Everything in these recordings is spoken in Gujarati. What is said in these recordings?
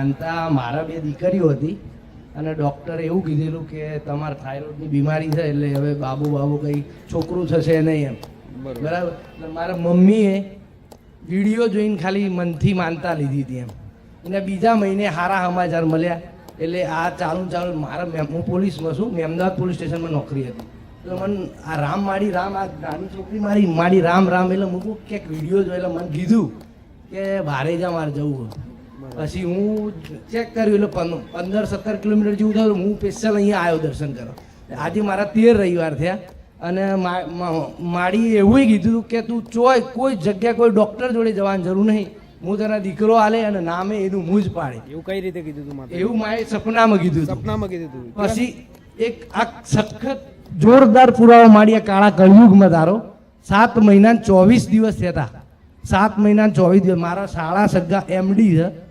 માનતા મારા બે દીકરીઓ હતી અને ડૉક્ટરે એવું કીધેલું કે તમારે થાઇરોઇડની બીમારી છે એટલે હવે બાબુ બાબુ કંઈ છોકરું થશે નહીં એમ. બરોબર. એટલે મારા મમ્મીએ વીડિયો જોઈને ખાલી મનથી માનતા લીધી હતી એમ. અને બીજા મહિને સારા સમાચાર મળ્યા એટલે આ ચાલુ ચાલુ મારા હું પોલીસમાં છું મેં અમદાવાદ પોલીસ સ્ટેશનમાં નોકરી હતી. એટલે મને આ રામ માડી રામ આ નાની છોકરી મારી માડી રામ રામ એટલે મૂકું ક્યાંક વીડિયો જોઈ એટલે મને કીધું કે ભારે જા મારે જવું હોય પછી હું ચેક કર્યું એટલે પંદ- પંદર સત્તર કિલોમીટર જેવું થયું હું સ્પેશિયલ અહીંયા આવ્યો દર્શન કરવા. આજે મારા તેર રવિવાર થયા અને માડી એવું કીધું કે તું ચોય કોઈ જગ્યાએ કોઈ ડૉક્ટર જોડે જવાની જરૂર નહીં. હું તને દીકરો આલે અને નામે એનું મૂજ જ પાડે. એવું કઈ રીતે કીધું તું એવું મારે સપનામાં કીધું સપનામાં કીધું તું. પછી એક આ સખત જોરદાર પુરાવો આ કાળા કળયુગમાં તારો. સાત મહિના ચોવીસ દિવસ થયા હતા સાત મહિના ચોવીસ દિવસ. મારા શાળા સગા એમડી છે.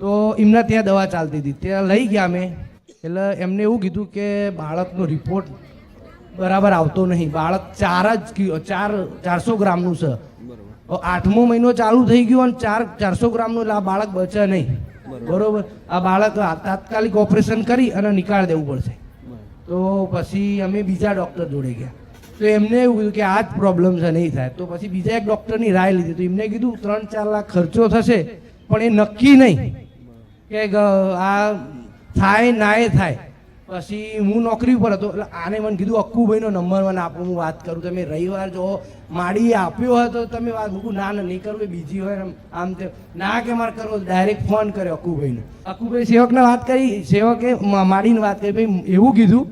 તો એમના ત્યાં દવા ચાલતી હતી. ત્યાં લઈ ગયા અમે. એટલે એમને એવું કીધું કે બાળકનો રિપોર્ટ બરાબર આવતો નહીં. બાળક ચાર જ ચાર ચારસો ગ્રામનું છે. આઠમો મહિનો ચાલુ થઈ ગયો અને ચાર ચારસો ગ્રામનું આ બાળક બચે નહીં. બરોબર. આ બાળક તાત્કાલિક ઓપરેશન કરી અને નિકાળ દેવું પડશે. તો પછી અમે બીજા ડૉક્ટર જોડે ગયા. તો એમને એવું કીધું કે આ જ પ્રોબ્લેમ છે નહીં થાય. તો પછી બીજા એક ડૉક્ટરની રાય લીધી. તો એમને કીધું ત્રણ ચાર લાખ ખર્ચો થશે પણ એ નક્કી નહીં. કે આ થાય નાય થાય. પછી હું નોકરી ઉપર હતો એટલે આને મને કીધું અક્કુભાઈનો નંબર મને આપો હું વાત કરું. તમે રવિવાર જો માડી આપ્યો હોય તો તમે વાત મૂકું ના ના નહીં કરવું બીજી હોય આમ આમ તે ના કે મારે કરવો ડાયરેક્ટ ફોન કર્યો અક્કુભાઈને. અક્કુભાઈ સેવકને વાત કરી સેવકે માડીને વાત કરી ભાઈ એવું કીધું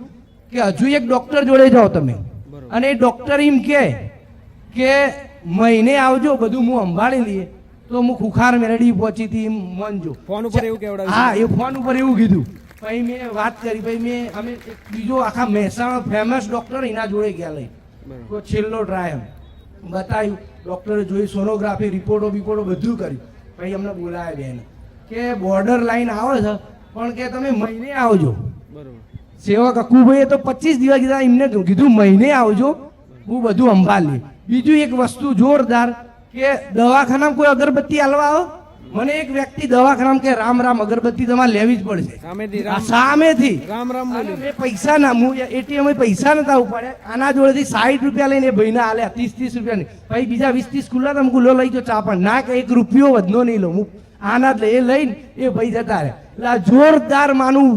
કે હજુ એક ડૉક્ટર જોડે જાઓ તમે. અને એ ડૉક્ટર એમ કહે કે મહિને આવજો બધું હું સંભાળી લઈએ. તો હું ખુખાર મેરડી પહોંચી હતી મન જો. ફોન ઉપર એવું કેવડાવ્યું? હા એ ફોન ઉપર એવું કીધું. પછી મેં વાત કરી પછી મેં અમે એક બીજો આખા મહેસાણા ફેમસ ડૉક્ટર એના જોડે ગયા લઈ. તો છેલ્લો ટ્રાય બતાવ્યું ડૉક્ટરે જોઈ સોનોગ્રાફી રિપોર્ટો બિપોર્ટો બધું કર્યું. પછી અમને બોલાવ્યા બેન. કે બોર્ડર લાઈન આવે છે પણ કે તમે મહિને આવજો. બરોબર. સેવક અકુભાઈએ તો પચીસ દિવસ કીધા એમને કીધું મહિને આવજો. હું બધું સંભાળી બીજું એક વસ્તુ જોરદાર કે દવાખાનામાં કોઈ અગરબત્તી હાલવા આવો? મને એક વ્યક્તિ દવાખાનામાં કે રામ રામ અગરબત્તી તમારે લેવી જ પડશે. સામેથી રામ રામ પૈસા ના હું એટીએમ પૈસા નતા ઉપાડ્યા. આના જોડેથી સાઠ રૂપિયા લઈને ભાઈના આલ્યા ત્રીસ ત્રીસ રૂપિયાની ભાઈ બીજા વીસ ત્રીસ ખુલ્લા તમે કુલ્લો લઈ ગયો ચા પણ. ના કે એક રૂપિયો વધનો નહીં લો. હું આના જ લઈ એ લઈને એ ભાઈ જતા રહે એટલે આ જોરદાર માનું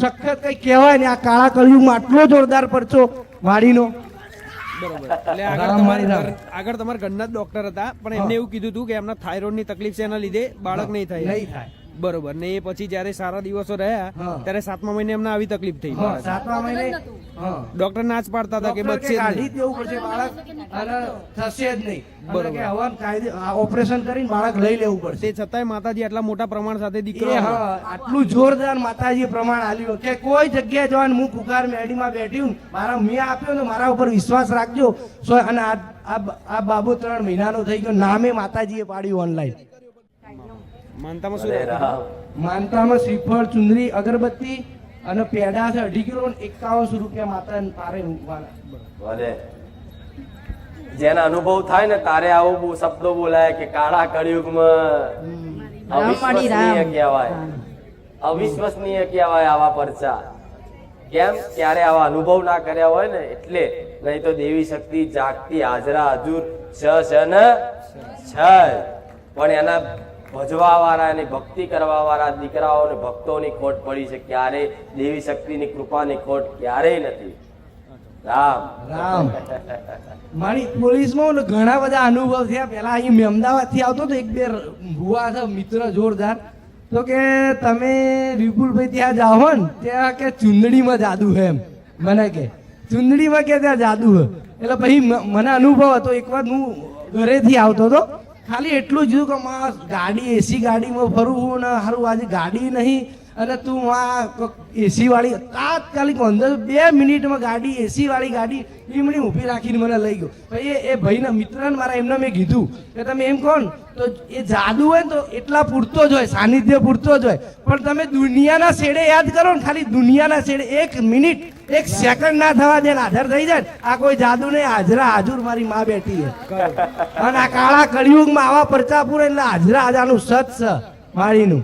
સખત કઈ કહેવાય ને આ કાળા કળિયુગમાં આટલો જોરદાર પરચો વાડીનો. બરોબર. એટલે આગળ તમારા આગળ તમારા ઘરના જ ડોક્ટર હતા. પણ એમને એવું કીધું હતું કે એમના થાઇરોઇડની તકલીફ છે એના લીધે બાળક નહીં થાય. નહીં થાય. બરોબર. ને એ પછી જયારે સારા દિવસો રહ્યા ત્યારે સાતમા મહિને એમને આવી તકલીફ થઈ. સાતમા મહિને ડોક્ટર ના જ પાડતા હતા કે બચશે કાઢી દેવું પડશે બાળક અને થશે જ નહીં. બરોબર. હવે કાયદે ઓપરેશન કરીને બાળક લઈ લેવું પડશે. તે છતાંય માતાજી આટલા મોટા પ્રમાણ સાથે દીકરો આટલું જોરદાર માતાજી પ્રમાણ આલ્યું કે કોઈ જગ્યાએ જવાનું હું કુકાર મેડીમાં બેઠી હું મારા મેં આપ્યો ને મારા ઉપર વિશ્વાસ રાખજો. અને આ આ- આ બાબુ ત્રણ મહિનાનો થઈ ગયો. નામે માતાજીએ પાડ્યું ઓનલાઈન માનતામાં શું માનતામાં શ્રીફળ ચુંદરી અગરબત્તી અને પેડા છે અઢી કિલો એકાવનસો રૂપિયા માતા તારે ભલે. જેના અનુભવ થાય ને તારે આવો શબ્દો બોલાય કે કાળા કળિયુગમાં અવિશ્વસનીય કહેવાય. અવિશ્વસનીય કહેવાય આવા પરચા. કેમ? ક્યારે આવા અનુભવ ના કર્યા હોય ને એટલે નહીં તો દેવી શક્તિ જાગતી હાજરા હજુર છ છે ને છ. પણ એના ભજવા અને ભક્તિ કરવાવાળા દીકરાઓ અને ભક્તોની ખોટ પડી છે ક્યારે? દેવી શક્તિની કૃપાની ખોટ ક્યારેય નથી. રામ. રામ. મારી પોલીસમાં ઘણા બધા અનુભવ થયા. પહેલા અહીં અમદાવાદથી આવતો તો એક બે ભુવા છે, મિત્ર જોરદાર. તો કે તમે વિપુલભાઈ ત્યાં જાઓ ને, ત્યાં કે ચુંદડીમાં જાદુ હે એમ. મને કે. ચુંદડીમાં કે ત્યાં જાદુ હે? એટલે પછી મને અનુભવ હતો. એક વાર હું ઘરેથી આવતો હતો. ખાલી એટલું જ કે ગાડી એસી ગાડીમાં ફરું છું ને સારું આજે ગાડી નહીં અને તું આ એસી વાળી તાત્કાલિક અંદર બે મિનિટમાં ગાડી એસી વાળી ગાડી લીમડી ઊભી રાખીને મને લઈ ગયો. પછી એ- ભાઈના મિત્રને મારા એમને મેં કીધું કે તમે એમ કહો ને તો એ જાદુ હોય તો એટલા પૂરતો જ હોય સાનિધ્ય પૂરતો જ હોય. પણ તમે દુનિયાના શેડે યાદ કરો ને ખાલી દુનિયાના શેડે એક મિનિટ એક સેકન્ડ ના થવા દે હાજર થઈ જાય આ કોઈ જાદુ નહીં હાજરા હાજુર મારી માં બેઠી છે. અને આ કાળા કળિયુગમાં આવા પરચા પૂરે એટલે હાજરા હાજારનું સત છે મારીનું.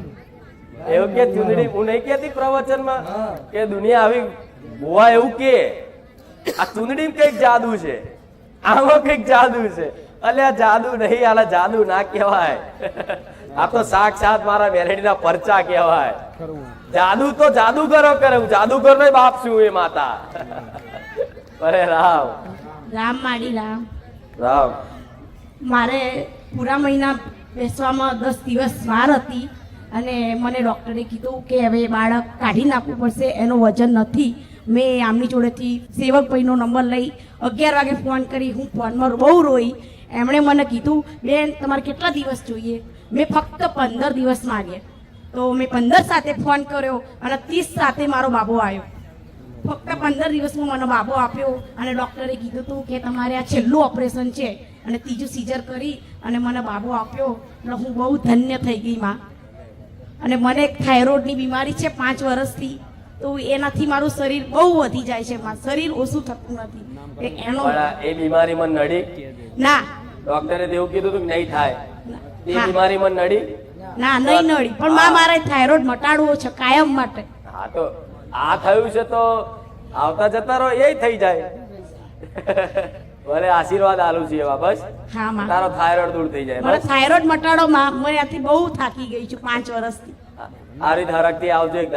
એવું કે ચૂંદડી હું નહીં કેતી પ્રવચનમાં. કે દુનિયા આવી ભુવા એવું કે. આ ચૂંદડી કંઈક જાદુ છે. આમાં કંઈક જાદુ છે. અલે આ જાદુ નહીં આલા જાદુ ના કહેવાય. આ તો સાક્ષાત મારા મેલેડીના પરચા કહેવાય. જાદુ તો જાદુગરો કરે હું જાદુગર નો બાપ છું એ માતા. અરે રામ. રામ માડી રામ. રામ. મારે પૂરા મહિના બેસવામાં દસ દિવસ વાર હતી. અને મને ડૉક્ટરે કીધું કે હવે બાળક કાઢી નાખવું પડશે, એનું વજન નથી. મેં આમની જોડેથી સેવકભાઈનો નંબર લઈ અગિયાર વાગે ફોન કરી, હું ફોનમાં બહુ રોઈ. એમણે મને કીધું, બેન, તમારે કેટલા દિવસ જોઈએ? મેં ફક્ત પંદર દિવસ માગ્યા તો મેં પંદર સાથે ફોન કર્યો અને ત્રીસ સાથે મારો બાબો આવ્યો. ફક્ત પંદર દિવસમાં મને બાબો આપ્યો અને ડૉક્ટરે કીધું હતું કે તમારે આ છેલ્લું ઓપરેશન છે અને ત્રીજું સીઝર કરી અને મને બાબો આપ્યો. એટલે હું બહુ ધન્ય થઈ ગઈ માં. અને મને થાઇરોઇડની બીમારી છે પાંચ વર્ષથી તો એનાથી મારું શરીર બહુ વધી જાય છે મારું શરીર ઓછું થતું નથી. એનો એ બીમારીમાં નડી? ના. ડોક્ટરે તો એવું કીધું હતું કે નહીં થાય. એ. બીમારીમાં નડી? ના નહીં નડી પણ માં મારે થાઇરોઇડ મટાડવો છે કાયમ માટે. હા તો આ થયું છે તો આવતા જતા રહો એ થઈ જાય. ભલે આશીર્વાદ આલુ છે એવા બસ? હા માં. તારો થાયરોઇડ દૂર થઈ જાય મારે થાઇરોઇડ મટાડો માં. હું ત્યાંથી બહુ થાકી ગઈ છું પાંચ વર્ષથી. આ રીતે થી આવજો એક